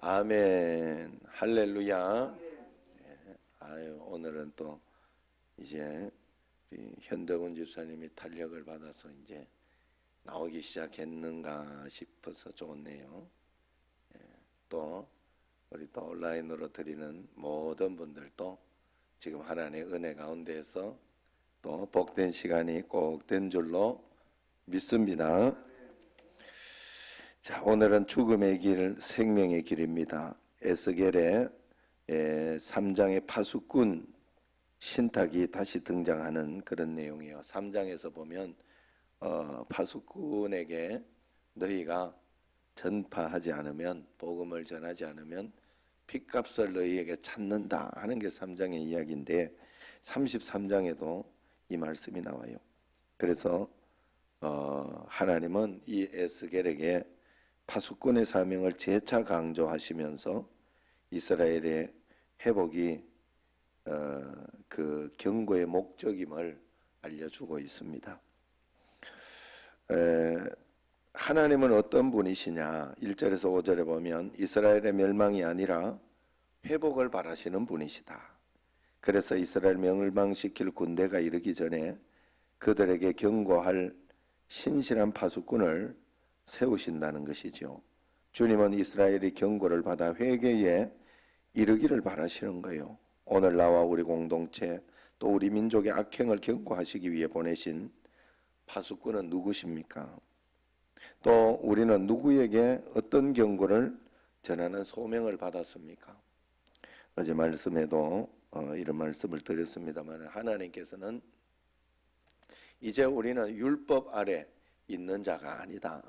아멘. 할렐루야. 예, 아유, 오늘은 또 이제 현덕훈 집사님이 탄력을 받아서 이제 나오기 시작했는가 싶어서 좋네요. 예, 또 우리 또 온라인으로 드리는 모든 분들도 지금 하나님의 은혜 가운데에서 또 복된 시간이 꼭 된 줄로 믿습니다. 자, 오늘은 죽음의 길, 생명의 길입니다. 에스겔의 3장의 파수꾼 신탁이 다시 등장하는 그런 내용이에요. 3장에서 보면 어, 파수꾼에게 너희가 전파하지 않으면 복음을 전하지 않으면 핏값을 너희에게 찾는다 하는 게 3장의 이야기인데 33장에도 이 말씀이 나와요. 그래서 어, 하나님은 이 에스겔에게 파수꾼의 사명을 재차 강조하시면서 이스라엘의 회복이 어, 그 경고의 목적임을 알려주고 있습니다. 에, 하나님은 어떤 분이시냐? 1절에서 5절에 보면 이스라엘의 멸망이 아니라 회복을 바라시는 분이시다. 그래서 이스라엘 멸망시킬 군대가 이르기 전에 그들에게 경고할 신실한 파수꾼을 세우신다는 것이죠. 주님은 이스라엘이 경고를 받아 회개에 이르기를 바라시는 거예요. 오늘 나와 우리 공동체 또 우리 민족의 악행을 경고하시기 위해 보내신 파수꾼은 누구십니까? 또 우리는 누구에게 어떤 경고를 전하는 소명을 받았습니까? 어제 말씀에도 어, 이런 말씀을 드렸습니다만 하나님께서는 이제 우리는 율법 아래 있는 자가 아니다.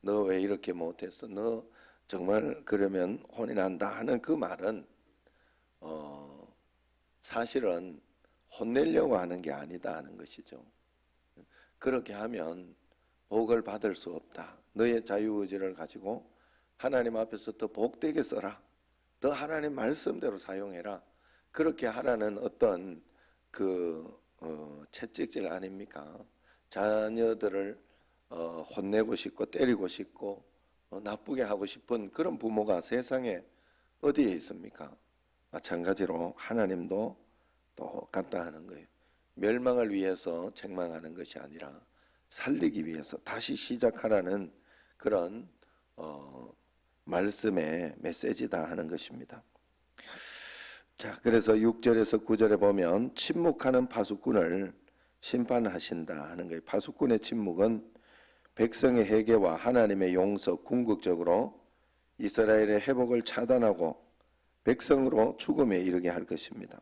너 왜 이렇게 못했어? 너 정말 그러면 혼이 난다 하는 그 말은 어, 사실은 혼내려고 하는 게 아니다 하는 것이죠. 그렇게 하면 복을 받을 수 없다. 너의 자유의지를 가지고 하나님 앞에서 더 복되게 써라. 더 하나님 말씀대로 사용해라. 그렇게 하라는 어떤 그 어, 채찍질 아닙니까? 자녀들을 어, 혼내고 싶고 때리고 싶고 어, 나쁘게 하고 싶은 그런 부모가 세상에 어디에 있습니까? 마찬가지로 하나님도 똑같다 하는 거예요. 멸망을 위해서 책망하는 것이 아니라 살리기 위해서 다시 시작하라는 그런 어, 말씀의 메시지다 하는 것입니다. 자, 그래서 6절에서 9절에 보면 침묵하는 파수꾼을 심판하신다 하는 거예요. 파수꾼의 침묵은 백성의 회개와 하나님의 용서 궁극적으로 이스라엘의 회복을 차단하고 백성으로 죽음에 이르게 할 것입니다.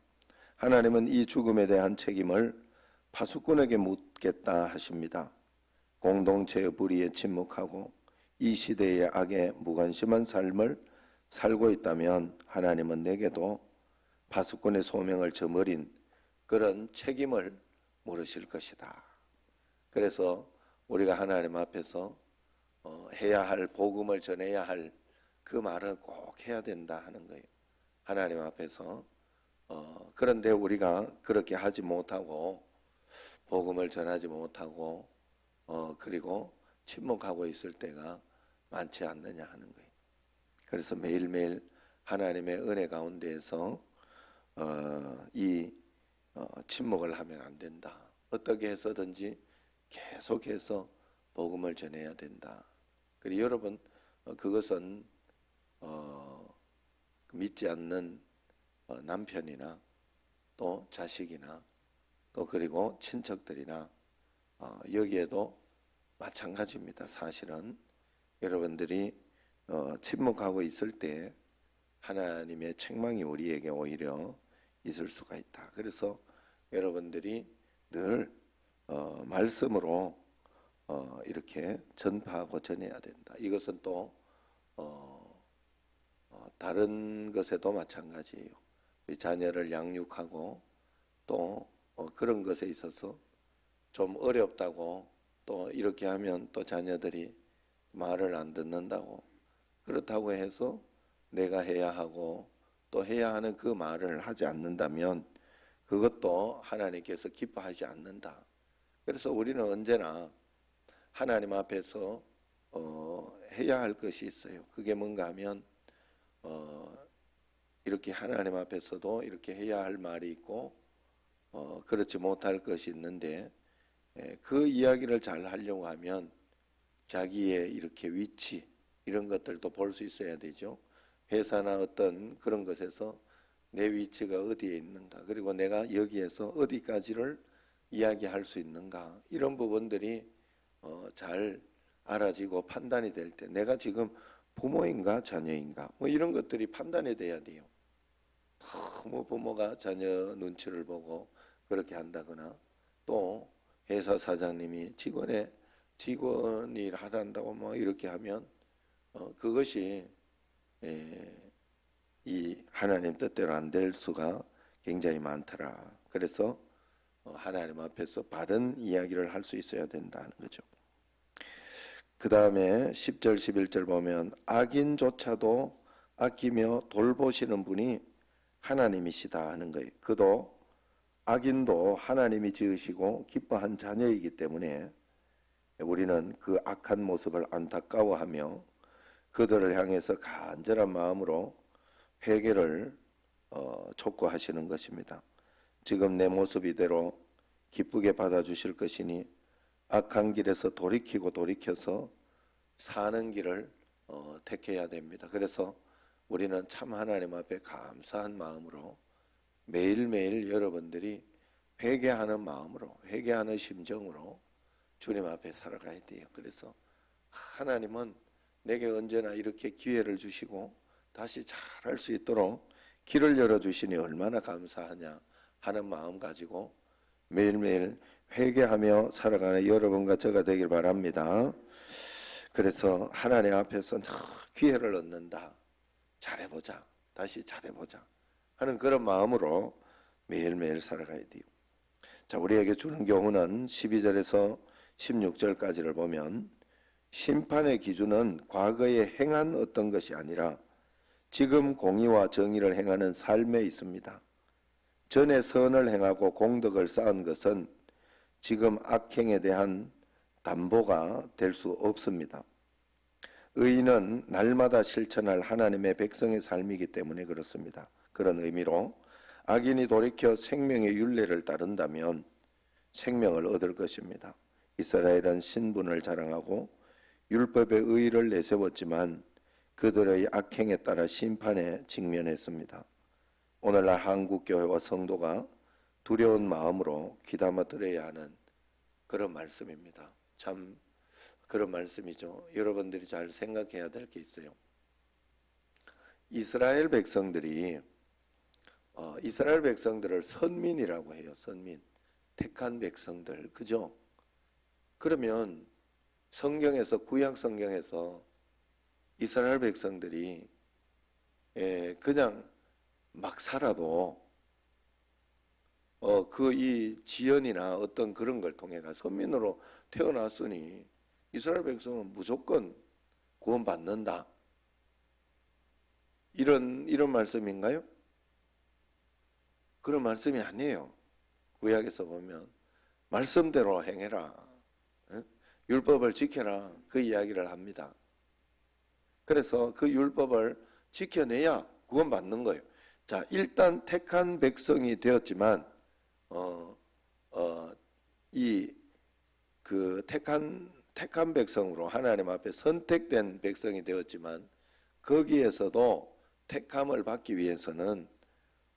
하나님은 이 죽음에 대한 책임을 파수꾼에게 묻겠다 하십니다. 공동체의 불의에 침묵하고 이 시대의 악에 무관심한 삶을 살고 있다면 하나님은 내게도 파수꾼의 소명을 저버린 그런 책임을 물으실 것이다. 그래서 우리가 하나님 앞에서 어, 해야 할 복음을 전해야 할 그 말은 꼭 해야 된다 하는 거예요. 하나님 앞에서 어, 그런데 우리가 그렇게 하지 못하고 복음을 전하지 못하고 어, 그리고 침묵하고 있을 때가 많지 않느냐 하는 거예요. 그래서 매일매일 하나님의 은혜 가운데에서 어, 이 어, 침묵을 하면 안 된다. 어떻게 해서든지 계속해서 복음을 전해야 된다. 그리고 여러분 어, 그것은 어, 믿지 않는 어, 남편이나 또 자식이나 또 그리고 친척들이나 어, 여기에도 마찬가지입니다. 사실은 여러분들이 어, 침묵하고 있을 때 하나님의 책망이 우리에게 오히려 있을 수가 있다. 그래서 여러분들이 늘 어, 말씀으로 어, 이렇게 전파하고 전해야 된다. 이것은 또 어, 어, 다른 것에도 마찬가지예요. 자녀를 양육하고 또 어, 그런 것에 있어서 좀 어렵다고 또 이렇게 하면 또 자녀들이 말을 안 듣는다고 그렇다고 해서 내가 해야 하고 또 해야 하는 그 말을 하지 않는다면 그것도 하나님께서 기뻐하지 않는다. 그래서 우리는 언제나 하나님 앞에서 어, 해야 할 것이 있어요. 그게 뭔가 하면 어, 이렇게 하나님 앞에서도 이렇게 해야 할 말이 있고 어, 그렇지 못할 것이 있는데 예, 그 이야기를 잘 하려고 하면 자기의 이렇게 위치 이런 것들도 볼 수 있어야 되죠. 회사나 어떤 그런 것에서 내 위치가 어디에 있는가 그리고 내가 여기에서 어디까지를 이야기할 수 있는가 이런 부분들이 어, 잘 알아지고 판단이 될 때 내가 지금 부모인가 자녀인가 뭐 이런 것들이 판단이 돼야 돼요. 너무 부모가 자녀 눈치를 보고 그렇게 한다거나 또 회사 사장님이 직원의 직원이 하란다고 뭐 이렇게 하면 어, 그것이 에, 이 하나님 뜻대로 안 될 수가 굉장히 많더라. 그래서 어, 하나님 앞에서 바른 이야기를 할 수 있어야 된다는 거죠. 그 다음에 10절, 11절 보면 악인조차도 아끼며 돌보시는 분이 하나님이시다 하는 거예요. 그도 악인도 하나님이 지으시고 기뻐한 자녀이기 때문에 우리는 그 악한 모습을 안타까워하며 그들을 향해서 간절한 마음으로 회개를 어, 촉구하시는 것입니다. 지금 내 모습 이대로 기쁘게 받아주실 것이니 악한 길에서 돌이키고 돌이켜서 사는 길을 어, 택해야 됩니다. 그래서 우리는 참 하나님 앞에 감사한 마음으로 매일매일 여러분들이 회개하는 마음으로 회개하는 심정으로 주님 앞에 살아가야 돼요. 그래서 하나님은 내게 언제나 이렇게 기회를 주시고 다시 잘할 수 있도록 길을 열어 주시니 얼마나 감사하냐 하는 마음 가지고 매일매일 회개하며 살아가는 여러분과 저가 되길 바랍니다. 그래서 하나님 앞에서 늘 기회를 얻는다. 잘해보자. 다시 잘해보자. 하는 그런 마음으로 매일매일 살아가야 돼요. 자, 우리에게 주는 경우는 12절에서 16절까지를 보면 심판의 기준은 과거에 행한 어떤 것이 아니라 지금 공의와 정의를 행하는 삶에 있습니다. 전에 선을 행하고 공덕을 쌓은 것은 지금 악행에 대한 담보가 될 수 없습니다. 의인은 날마다 실천할 하나님의 백성의 삶이기 때문에 그렇습니다. 그런 의미로 악인이 돌이켜 생명의 윤례를 따른다면 생명을 얻을 것입니다. 이스라엘은 신분을 자랑하고 율법의 의를 내세웠지만 그들의 악행에 따라 심판에 직면했습니다. 오늘날 한국 교회와 성도가 두려운 마음으로 귀담아 들어야 하는 그런 말씀입니다. 참 그런 말씀이죠. 여러분들이 잘 생각해야 될 게 있어요. 이스라엘 백성들이 어, 이스라엘 백성들을 선민이라고 해요. 선민, 택한 백성들, 그죠? 그러면 성경에서 구약 성경에서 이스라엘 백성들이 예, 그냥 막 살아도 어, 그 이 지연이나 어떤 그런 걸 통해가 선민으로 태어났으니 이스라엘 백성은 무조건 구원받는다. 이런 이런 말씀인가요? 그런 말씀이 아니에요. 구약에서 보면 말씀대로 행해라. 어? 율법을 지켜라. 그 이야기를 합니다. 그래서 그 율법을 지켜내야 구원받는 거예요. 자, 일단 택한 백성이 되었지만 어, 어, 이 그 택한 택한 백성으로 하나님 앞에 선택된 백성이 되었지만 거기에서도 택함을 받기 위해서는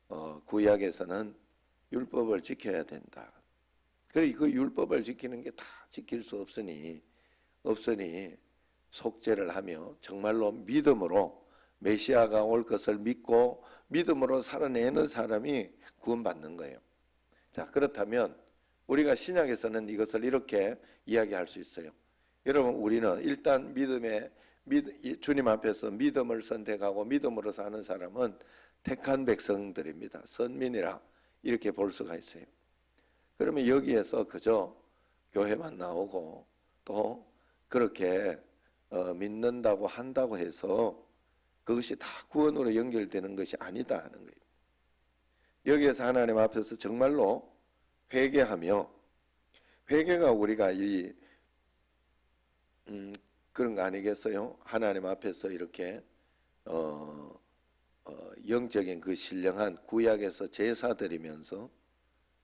어, 구약에서는 율법을 지켜야 된다. 그리고 그 율법을 지키는 게 다 지킬 수 없으니 없으니 속죄를 하며 정말로 믿음으로 메시아가 올 것을 믿고 믿음으로 살아내는 사람이 구원받는 거예요. 자, 그렇다면 우리가 신약에서는 이것을 이렇게 이야기할 수 있어요. 여러분, 우리는 일단 믿음에 믿, 주님 앞에서 믿음을 선택하고 믿음으로 사는 사람은 택한 백성들입니다. 선민이라 이렇게 볼 수가 있어요. 그러면 여기에서 그저 교회만 나오고 또 그렇게 어, 믿는다고 한다고 해서 그것이 다 구원으로 연결되는 것이 아니다 하는 거예요. 여기에서 하나님 앞에서 정말로 회개하며 회개가 우리가 이 음, 그런 거 아니겠어요? 하나님 앞에서 이렇게 어, 어, 영적인 그 신령한 구약에서 제사 드리면서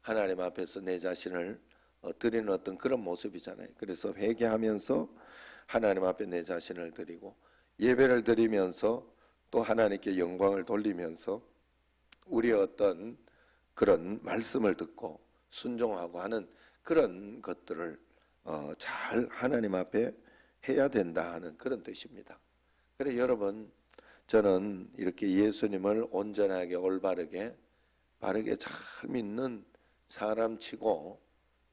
하나님 앞에서 내 자신을 어, 드리는 어떤 그런 모습이잖아요. 그래서 회개하면서 하나님 앞에 내 자신을 드리고 예배를 드리면서 또 하나님께 영광을 돌리면서 우리의 어떤 그런 말씀을 듣고 순종하고 하는 그런 것들을 어, 잘 하나님 앞에 해야 된다 하는 그런 뜻입니다. 그래 여러분 저는 이렇게 예수님을 온전하게 올바르게 바르게 잘 믿는 사람치고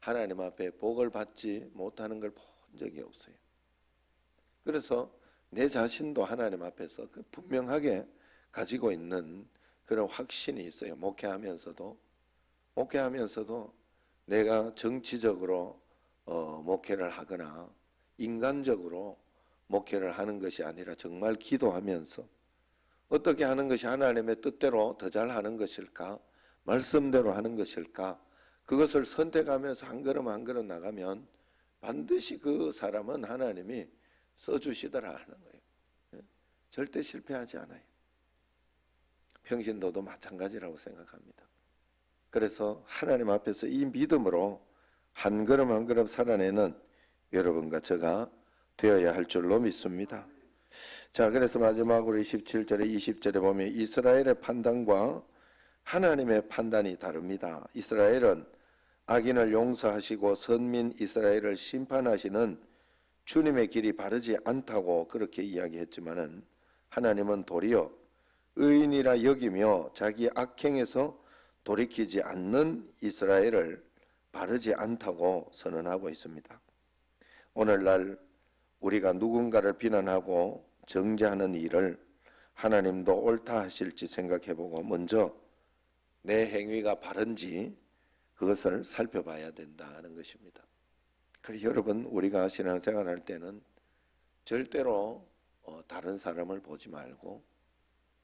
하나님 앞에 복을 받지 못하는 걸 본 적이 없어요. 그래서 내 자신도 하나님 앞에서 그 분명하게 가지고 있는 그런 확신이 있어요. 목회하면서도. 목회하면서도 내가 정치적으로 어, 목회를 하거나 인간적으로 목회를 하는 것이 아니라 정말 기도하면서 어떻게 하는 것이 하나님의 뜻대로 더 잘 하는 것일까? 말씀대로 하는 것일까? 그것을 선택하면서 한 걸음 한 걸음 나가면 반드시 그 사람은 하나님이 써주시더라 하는 거예요. 예? 절대 실패하지 않아요. 평신도도 마찬가지라고 생각합니다. 그래서 하나님 앞에서 이 믿음으로 한 걸음 한 걸음 살아내는 여러분과 저가 되어야 할 줄로 믿습니다. 자, 그래서 마지막으로 27절에 20절에 보면 이스라엘의 판단과 하나님의 판단이 다릅니다. 이스라엘은 악인을 용서하시고 선민 이스라엘을 심판하시는 주님의 길이 바르지 않다고 그렇게 이야기했지만은 하나님은 도리어 의인이라 여기며 자기 악행에서 돌이키지 않는 이스라엘을 바르지 않다고 선언하고 있습니다. 오늘날 우리가 누군가를 비난하고 정죄하는 일을 하나님도 옳다 하실지 생각해 보고 먼저 내 행위가 바른지 그것을 살펴봐야 된다는 것입니다. 그래서 여러분 우리가 신앙생활 할 때는 절대로 어, 다른 사람을 보지 말고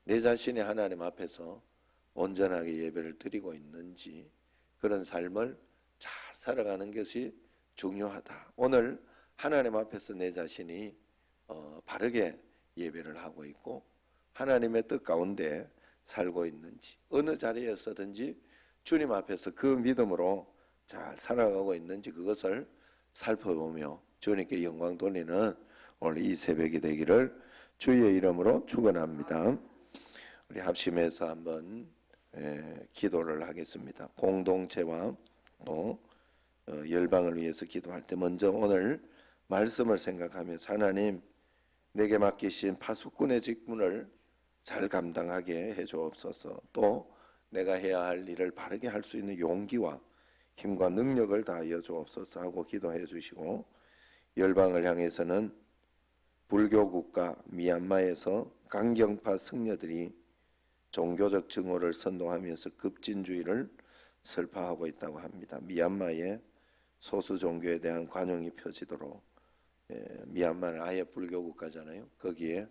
내 자신이 하나님 앞에서 온전하게 예배를 드리고 있는지 그런 삶을 잘 살아가는 것이 중요하다. 오늘 하나님 앞에서 내 자신이 어, 바르게 예배를 하고 있고 하나님의 뜻 가운데 살고 있는지 어느 자리에서든지 주님 앞에서 그 믿음으로 잘 살아가고 있는지 그것을 살펴보며 주님께 영광 돌리는 오늘 이 새벽이 되기를 주의 이름으로 축원합니다. 우리 합심해서 한번 에, 기도를 하겠습니다. 공동체와 또 어, 열방을 위해서 기도할 때 먼저 오늘 말씀을 생각하면서 하나님 내게 맡기신 파수꾼의 직분을 잘 감당하게 해 주옵소서. 또 내가 해야 할 일을 바르게 할 수 있는 용기와 힘과 능력을 다하여 주옵소서 하고 기도해 주시고 열방을 향해서는 불교 국가 미얀마에서 강경파 승려들이 종교적 증오를 선동하면서 급진주의를 설파하고 있다고 합니다. 미얀마의 소수 종교에 대한 관용이 펴지도록 예, 미얀마는 아예 불교 국가잖아요. 거기에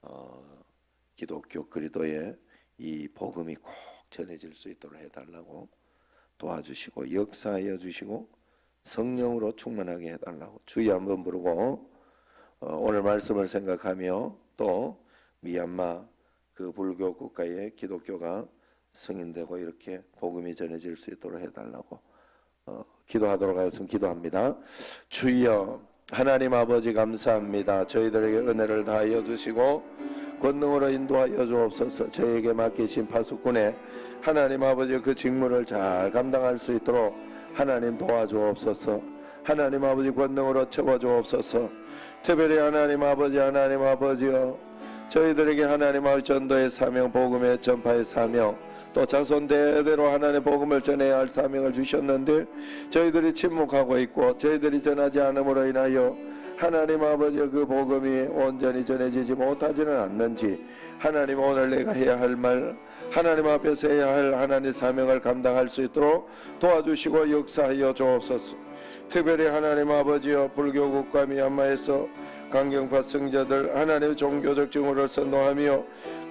어, 기독교 그리도의 이 복음이 꼭 전해질 수 있도록 해달라고 도와주시고 역사하여 주시고 성령으로 충만하게 해달라고 주의 한번 부르고 어, 오늘 말씀을 생각하며 또 미얀마 그 불교 국가의 기독교가 승인되고 이렇게 복음이 전해질 수 있도록 해달라고 어, 기도하도록 하였으면 기도합니다. 주여 하나님 아버지 감사합니다. 저희들에게 은혜를 다하여 주시고 권능으로 인도하여 주옵소서. 저에게 맡기신 파수꾼의 하나님 아버지 그 직무를 잘 감당할 수 있도록 하나님 도와주옵소서. 하나님 아버지 권능으로 채워 주옵소서. 특별히 하나님 아버지 하나님 아버지여 저희들에게 하나님 아버지 전도의 사명 복음의 전파의 사명 또 자손 대대로 하나님의 복음을 전해야 할 사명을 주셨는데 저희들이 침묵하고 있고 저희들이 전하지 않음으로 인하여 하나님 아버지의 그 복음이 온전히 전해지지 못하지는 않는지 하나님 오늘 내가 해야 할 말 하나님 앞에서 해야 할 하나님의 사명을 감당할 수 있도록 도와주시고 역사하여 주옵소서. 특별히 하나님 아버지여 불교국과 미얀마에서 강경파 성자들 하나님의 종교적 증오를 선동하며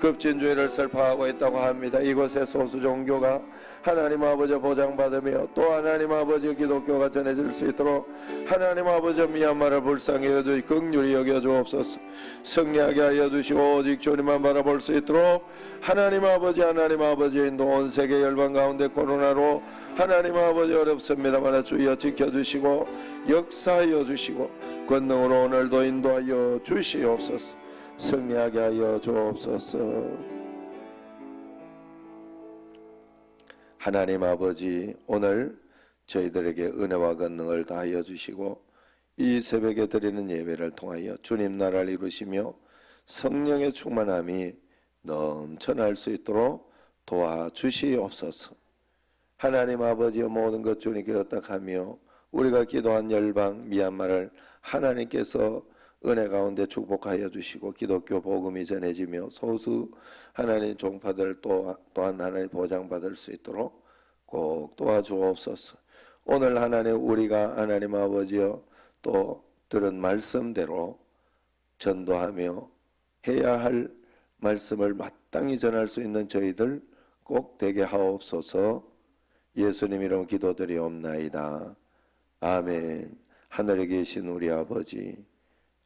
급진주의를 설파하고 있다고 합니다. 이곳의 소수 종교가 하나님 아버지 보장받으며 또 하나님 아버지 기독교가 전해질 수 있도록 하나님 아버지 미얀마를 불쌍히 여주 극률히 여겨 주옵소서 승리하게 하여 주시고 오직 주님만 바라볼 수 있도록 하나님 아버지 하나님 아버지 인도 온 세계 열방 가운데 코로나로 하나님 아버지 어렵습니다만 주여 지켜주시고 역사하여 주시고 권능으로 오늘도 인도하여 주시옵소서 승리하게 하여 주옵소서 하나님 아버지 오늘 저희들에게 은혜와 권능을 다하여 주시고 이 새벽에 드리는 예배를 통하여 주님 나라를 이루시며 성령의 충만함이 넘쳐날 수 있도록 도와주시옵소서. 하나님 아버지의 모든 것 주님께 부탁하며 우리가 기도한 열방 미얀마를 하나님께서 은혜 가운데 축복하여 주시고 기독교 복음이 전해지며 소수 하나님 종파들 또, 또한 하나님 보장받을 수 있도록 꼭 도와주옵소서. 오늘 하나님 우리가 하나님 아버지여 또 들은 말씀대로 전도하며 해야 할 말씀을 마땅히 전할 수 있는 저희들 꼭 되게 하옵소서. 예수님 이름 기도드리옵나이다. 아멘. 하늘에 계신 우리 아버지,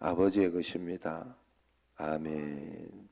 아버지의 것입니다. 아멘.